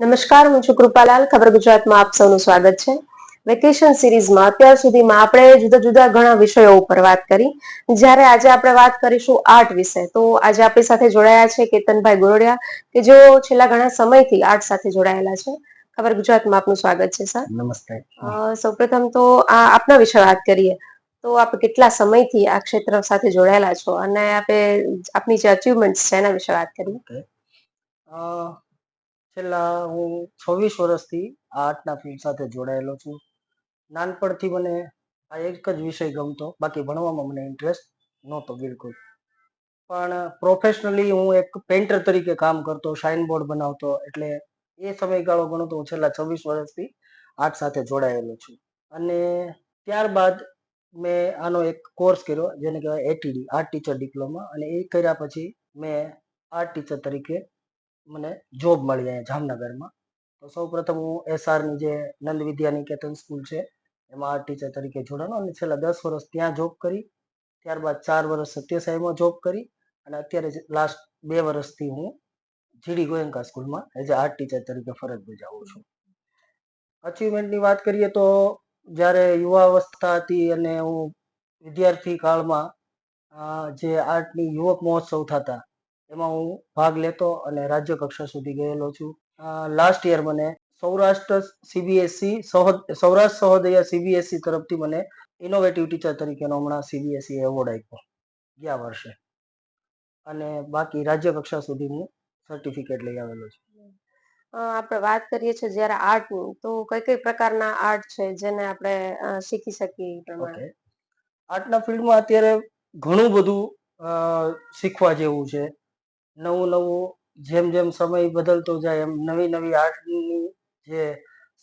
નમસ્કાર હું છું કૃપાલાલ. ખબર ગુજરાતમાં આપ સૌનું સ્વાગત છે. વેકેશન સિરીઝમાં અત્યાર સુધીમાં આપણે જુદા જુદા ઘણા વિષયો ઉપર વાત કરી. જ્યારે આજે આપણે વાત કરીશું આર્ટ વિશે તો આજે આપણી સાથે જોડાયા છે કેતનભાઈ ગોરડિયા કે જેઓ છેલ્લા ઘણા સમયથી આર્ટ સાથે જોડાયેલા છે. ખબર ગુજરાતમાં આપનું સ્વાગત છે સર. નમસ્તે. સૌપ્રથમ તો આ આપના વિશે વાત કરીએ. તો આપ કેટલા સમયથી આ ક્ષેત્ર સાથે જોડાયેલા છો? અને આપે આપની જે અચીવમેન્ટ્સ છે એના વિશે વાત કરીએ. અ, છેલ્લા હું છવ્વીસ વર્ષથી આર્ટના ફિલ્ડ સાથે જોડાયેલો છું. નાનપણથી મને આ એક જ વિષય ગમતો, બાકી ભણવામાં મને ઇન્ટરેસ્ટ નહોતો બિલકુલ. પણ પ્રોફેશનલી હું એક પેન્ટર તરીકે કામ કરતો શાઇન બોર્ડ બનાવતો, એટલે એ સમયગાળો ગણો તો હું છેલ્લા છવ્વીસ વર્ષથી આર્ટ સાથે જોડાયેલો છું. અને ત્યારબાદ મેં આનો એક કોર્સ કર્યો, જેને કહેવાય એટીડી આર્ટ ટીચર ડિપ્લોમા અને એ કર્યા પછી મેં આર્ટ ટીચર તરીકે મને જોબ મળી અહીંયા જામનગરમાં. તો સૌ પ્રથમ હું એસઆરની જે નંદ વિદ્યા નિકેતન સ્કૂલ છે, એમાં આર્ટ ટીચર તરીકે જોડાનો અને છેલ્લા દસ વર્ષ ત્યાં જોબ કરી, ત્યારબાદ ચાર વર્ષ સત્યસાઈમાં જોબ કરી અને અત્યારે લાસ્ટ બે વર્ષથી હું જીડી ગોયંકા સ્કૂલમાં એઝ આર્ટ ટીચર તરીકે ફરજ બજાવું છું. અચીવમેન્ટની વાત કરીએ તો જ્યારે યુવા અવસ્થા હતી અને હું વિદ્યાર્થી કાળમાં જે આર્ટની યુવક મહોત્સવ થતા એમાં હું ભાગ લેતો અને રાજ્ય કક્ષા સુધી ગયેલો છું. લાસ્ટ યર મને સૌરાષ્ટ્ર સીબીએસસી સૌરાષ્ટ્ર સહોદય સીબીએસઈ તરફથી મને ઇનોવેટિવ ટીચર તરીકેનો હમણાં સીબીએસઈ એવોર્ડ આપ્યો ગયા વર્ષે. અને બાકી રાજ્ય કક્ષા સુધી હું સર્ટિફિકેટ લઈ આવેલો છું. આપણે વાત કરીએ છીએ જ્યારે આર્ટની તો કઈ કઈ પ્રકારના આર્ટ છે જેને આપણે શીખી શકીએ પ્રમાણે? આર્ટના ફિલ્ડમાં અત્યારે ઘણું બધું શીખવા જેવું છે. નવું નવું જેમ જેમ સમય બદલતો જાય એમ નવી નવી આર્ટની જે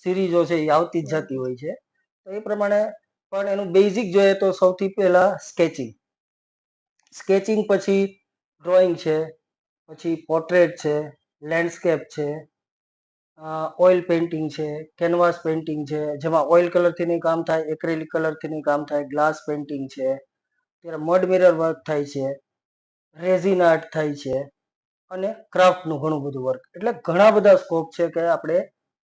સિરીઝો છે એ આવતી જ જતી હોય છે. તો એ પ્રમાણે પણ એનું બેઝિક જોઈએ તો સૌથી પહેલા સ્કેચિંગ સ્કેચિંગ પછી ડ્રોઈંગ છે, પછી પોર્ટ્રેટ છે લેન્ડસ્કેપ છે ઓઇલ પેઇન્ટિંગ છે કેનવાસ પેઇન્ટિંગ છે, જેમાં ઓઇલ કલરથી નહીં કામ થાય એક્રેલિક કલરથી નહીં કામ થાય ગ્લાસ પેઇન્ટિંગ છે, ત્યારે મડ મિરર વર્ક થાય છે રેઝિન આર્ટ થાય છે. અને ક્રાફ્ટનું ઘણું બધું વર્ક એટલે ઘણા બધા સ્કોપ છે કે આપણે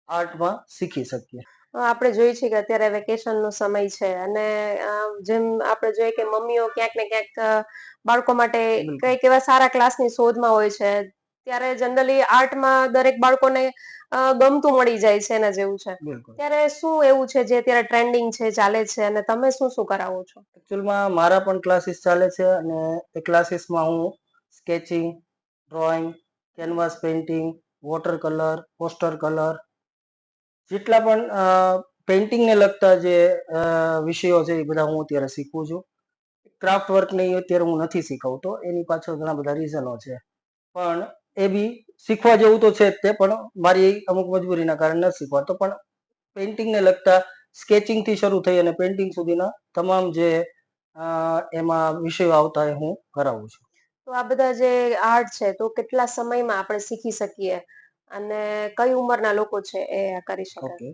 આર્ટમાં શીખી શકીએ. આપણે જોઈએ છીએ કે અત્યારે વેકેશનનો સમય છે અને જેમ આપણે જોઈએ કે મમ્મીઓ ક્યાંક ને ક્યાંક બાળકો માટે કંઈક એવા સારા ક્લાસની શોધમાં હોય છે. ત્યારે જનરલી આર્ટમાં દરેક બાળકોને ગમતું મળી જાય છે એના જેવું છે. ત્યારે શું એવું છે જે અત્યારે ટ્રેન્ડિંગ છે ચાલે છે અને તમે શું શું કરાવો છો? એકચ્યુઅલમાં મારા પણ ક્લાસીસ ચાલે છે અને એ ક્લાસીસમાં હું sketching drawing canvas painting water colour poster colour જેટલા પણ પેઇન્ટિંગને લગતા જે વિષયો છે એ બધા હું અત્યારે શીખું છું. ક્રાફ્ટ વર્કને અત્યારે હું નથી શીખવતો, એની પાછળ ઘણા બધા રીઝનો છે. પણ એ બી શીખવા જેવું તો છે તે, પણ મારી અમુક મજબૂરીના કારણે નથી શીખવાતો પણ પેઇન્ટિંગને લગતા સ્કેચિંગથી શરૂ થઈ અને પેઇન્ટિંગ સુધીના તમામ જે એમાં વિષયો આવતા એ હું કરાવું છું. તો આ બધા જે આર્ટ છે તો કેટલા સમયમાં આપણે શીખી શકીએ અને કઈ ઉંમરના લોકો છે એ કરી શકે?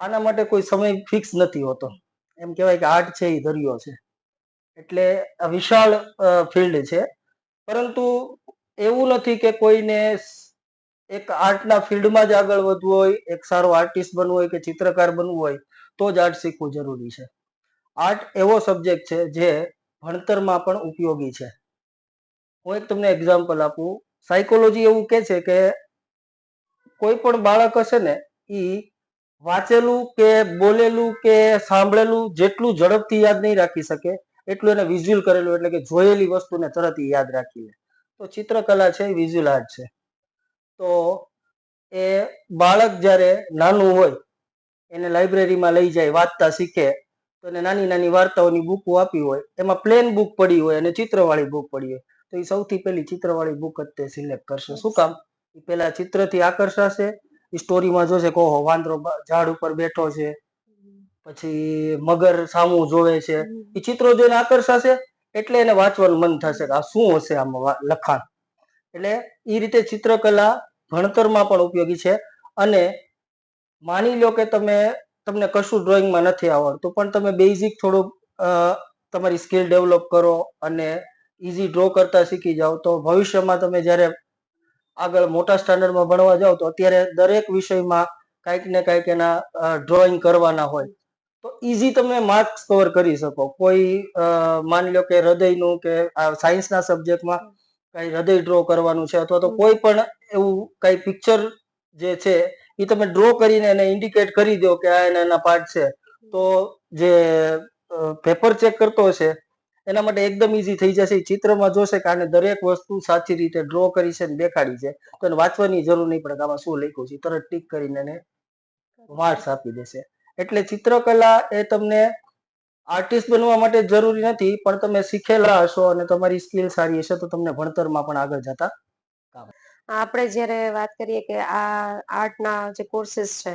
આના માટે કોઈ સમય ફિક્સ નથી હોતો. એમ કહેવાય કે આર્ટ છે એ દરિયો છે. એટલે વિશાળ ફિલ્ડ છે. પરંતુ એવું નથી કે કોઈને એક આર્ટના ફિલ્ડમાં જ આગળ વધવું હોય, એક સારો આર્ટિસ્ટ બનવું હોય કે ચિત્રકાર બનવું હોય, તો જ આર્ટ શીખવું જરૂરી છે. આર્ટ એવો સબ્જેક્ટ છે જે ભણતરમાં પણ ઉપયોગી છે. હું એક તમને એક્ઝામ્પલ આપું. સાયકોલોજી એવું કે છે કે કોઈ પણ બાળક હશે ને એ વાંચેલું કે બોલેલું કે સાંભળેલું જેટલું ઝડપથી યાદ નહીં રાખી શકે, એટલું એને વિઝ્યુઅલ કરેલું એટલે કે જોયેલી વસ્તુને તરત યાદ રાખી લે. તો ચિત્રકલા છે વિઝ્યુઅલ આર્ટ છે. તો એ બાળક જ્યારે નાનું હોય, એને લાઇબ્રેરીમાં લઈ જાય, વાંચતા શીખે, તો એને નાની નાની વાર્તાઓની બુકો આપી હોય, એમાં પ્લેન બુક પડી હોય અને ચિત્રવાળી બુક પડી હોય. તો એ સૌથી પહેલી ચિત્રવાળી બુક જ તે સિલેક્ટ કરશે. શું કામ? એ પેલા ચિત્રથી આકર્ષાશે એ સ્ટોરીમાં જોશે કે ઓહો વાંદરો ઝાડ ઉપર બેઠો છે. પછી મગર સામું જોવે છે. એ ચિત્રો જોઈને આકર્ષાશે એટલે એને વાંચવાનું મન થશે કે આ શું હશે આમાં લખાણ. એટલે એ રીતે ચિત્રકલા ભણતરમાં પણ ઉપયોગી છે. અને માની લો કે તમે તમને કશું ડ્રોઈંગમાં નથી આવડતું પણ તમે બેઝિક થોડુંક અ, તમારી સ્કિલ ડેવલપ કરો અને ઇઝી ડ્રો કરતા શીખી જાઓ. તો ભવિષ્યમાં તમે જ્યારે આગળ મોટા સ્ટાન્ડર્ડમાં ભણવા જાઓ તો અત્યારે દરેક વિષયમાં કાંઈક ને કાંઈક એના ડ્રોઈંગ કરવાના હોય. તો ઈઝી તમે માર્ક્સ કવર કરી શકો. કોઈ માની લો કે હૃદયનું કે સાયન્સના સબ્જેક્ટમાં કઈ હૃદય ડ્રો કરવાનું છે અથવા તો કોઈ પણ એવું કઈ પિક્ચર જે છે એ તમે ડ્રો કરીને એને ઇન્ડિકેટ કરી દો કે આ એના પાર્ટ છે. તો જે પેપર ચેક કરતો હશે એના માટે એકદમ ઈઝી થઈ જશે. ચિત્રમાં જોશે કે આને દરેક વસ્તુ સાચી રીતે ડ્રો કરી છે દેખાડી છે. તો એને વાંચવાની જરૂર નહીં પડે કે આમાં શું લખ્યું છે. તરત ટીક કરીને એને માર્ક્સ આપી દેશે. એટલે ચિત્રકલા એ તમને આર્ટિસ્ટ બનવા માટે જરૂરી નથી, પણ તમે શીખેલા હશો અને તમારી સ્કિલ સારી હશે તો તમને ભણતરમાં પણ આગળ જતા આપણે જ્યારે વાત કરીએ કે આ આર્ટના જે કોર્સીસ છે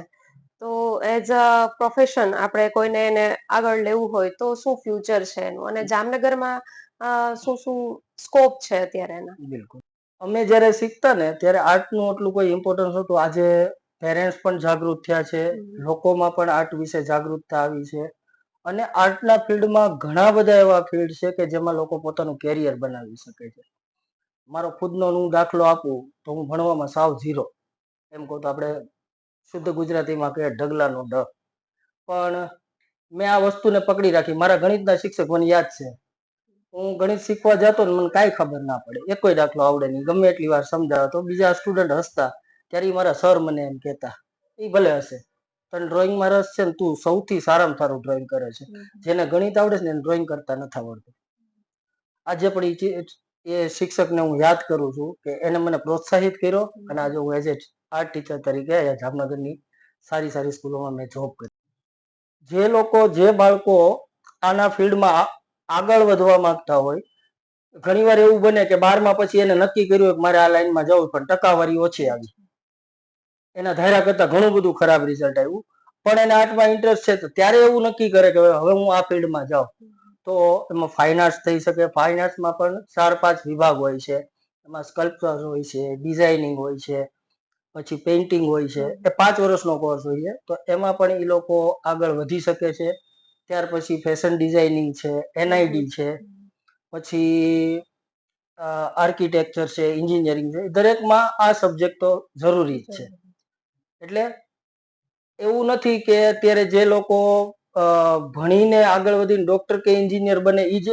તો એઝ અ પ્રોફેશન આપણે કોઈને એને આગળ લેવું હોય તો શું ફ્યુચર છે એનું? અને જામનગરમાં શું શું સ્કોપ છે અત્યારે એના? બિલકુલ. અમે જ્યારે શીખતા ને ત્યારે આર્ટનું એટલું કોઈ ઇમ્પોર્ટન્સ હતું આજે પેરેન્ટ્સ પણ જાગૃત થયા છે લોકોમાં પણ આર્ટ વિશે જાગૃતતા આવી છે. અને આર્ટના ફિલ્ડમાં ઘણા બધા એવા ફિલ્ડ છે કે જેમાં લોકો પોતાનું કેરિયર બનાવી શકે છે. મારો ખુદનો હું દાખલો આપું તો હું ભણવામાં સાવ ઝીરો એમ કહું તો આપણે શુદ્ધ ગુજરાતીમાં કહે ઢગલાનો ડ પણ મેં આ વસ્તુને પકડી રાખી. મારા ગણિતના શિક્ષક મને યાદ છે. હું ગણિત શીખવા જતો ને મને કાંઈ ખબર ના પડે. એકોય દાખલો આવડે નહીં. ગમે એટલી વાર સમજાવો તો બીજા સ્ટુડન્ટ હસતા. ત્યારે મારા સર મને એમ કહેતા. એ ભલે હશે તને ડ્રોઈંગમાં રસ છે ને તું સૌથી સારામાં સારું ડ્રોઈંગ કરે છે. જેને ગણિત આવડે છે ને એને ડ્રોઈંગ કરતા નથી આવડતું. આજે પણ એ શિક્ષકને હું યાદ કરું છું કે એને મને પ્રોત્સાહિત કર્યો અને આજે હું એઝ એ આર્ટ ટીચર તરીકે જામનગરની સારી સારી સ્કૂલોમાં મેં જોબ કરી. જે લોકો, જે બાળકો આના ફિલ્ડમાં આગળ વધવા માંગતા હોય ઘણીવાર એવું બને કે બારમા પછી એને નક્કી કર્યું કે મારે આ લાઈનમાં જવું પણ ટકાવારી ઓછી આવી. એના ધાર્યા કરતા ઘણું બધું ખરાબ રિઝલ્ટ આવ્યું. પણ એને આર્ટમાં ઇન્ટરેસ્ટ છે તો ત્યારે એવું નક્કી કરે કે હવે હું આ ફિલ્ડમાં જાઉં. તો એમાં ફાઇન આર્ટ્સ થઈ શકે. ફાઇન આર્ટ્સમાં પણ ચાર પાંચ વિભાગ હોય છે. એમાં સ્કલ્પચર હોય છે ડિઝાઇનિંગ હોય છે. પછી પેઇન્ટિંગ હોય છે, એ પાંચ વર્ષનો કોર્સ હોય છે. તો એમાં પણ એ લોકો આગળ વધી શકે છે. ત્યાર પછી ફેશન ડિઝાઇનિંગ છે એનઆઈડી છે, પછી આર્કિટેક્ચર છે એન્જિનિયરિંગ છે. દરેકમાં આ સબ્જેક્ટ તો જરૂરી જ છે. એટલે એવું નથી કે અત્યારે જે લોકો ભણીને આગળ વધીને ડોક્ટર કે એન્જિનિયર બને એ જ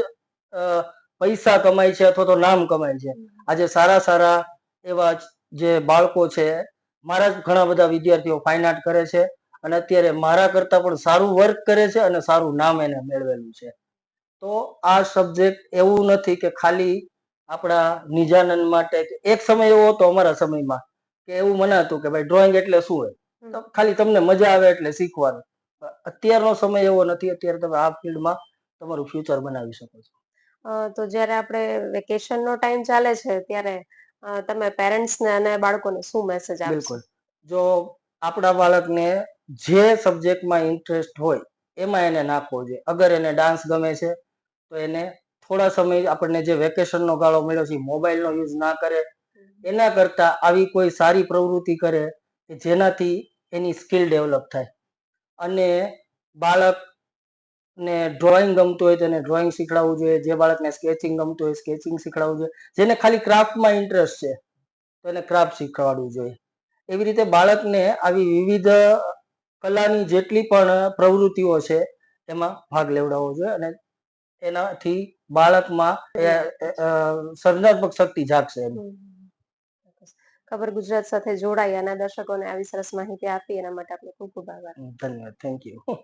પૈસા કમાય છે અથવા તો નામ કમાય છે. આજે સારા સારા એવા જે બાળકો છે મારા ઘણા બધા વિદ્યાર્થીઓ ફાઇન આર્ટ કરે છે અને અત્યારે મારા કરતા પણ સારું વર્ક કરે છે અને સારું નામ એને મેળવેલું છે. તો આ સબ્જેક્ટ એવું નથી કે ખાલી આપણા નિજાનંદ માટે એક સમય એવો હતો અમારા સમયમાં કે એવું મનાતું કે ભાઈ ડ્રોઈંગ એટલે શું હોય? તો ખાલી તમને મજા આવે એટલે શીખવાનું. અત્યારનો સમય એવો નથી અત્યારે તમે આ ફિલ્ડમાં તમારું ફ્યુચર બનાવી શકો છો. તો જ્યારે આપણે વેકેશનનો ટાઈમ ચાલે છે ત્યારે તમે પેરેન્ટ્સને અને બાળકોને શું મેસેજ આપશો બિલકુલ. જો આપણા બાળકને જે સબ્જેક્ટમાં ઇન્ટરેસ્ટ હોય એમાં એને નાખવો જોઈએ. અગર એને ડાન્સ ગમે છે તો એને થોડા સમય આપણને જે વેકેશનનો ગાળો મળ્યો છે મોબાઈલનો યુઝ ના કરે. એના કરતા આવી કોઈ સારી પ્રવૃત્તિ કરે કે જેનાથી એની સ્કિલ ડેવલપ થાય. અને બાળકને ડ્રોઈંગ ગમતું હોય તેને ડ્રોઈંગ શીખડાવવું જોઈએ. જે બાળકને સ્કેચિંગ ગમતું હોય સ્કેચિંગ શીખડાવવું જોઈએ. જેને ખાલી ક્રાફ્ટમાં ઇન્ટરેસ્ટ છે તો એને ક્રાફ્ટ શીખવાડવું જોઈએ. એવી રીતે બાળકને આવી વિવિધ કલાની જેટલી પણ પ્રવૃત્તિઓ છે એમાં ભાગ લેવડાવવો જોઈએ અને એનાથી બાળકમાં સર્જનાત્મક શક્તિ જાગશે. ખબર ગુજરાત સાથે જોડાઈ અને દર્શકોને આવી સરસ માહિતી આપી. એના માટે આપનો ખૂબ ખૂબ આભાર. ધન્યવાદ. Thank you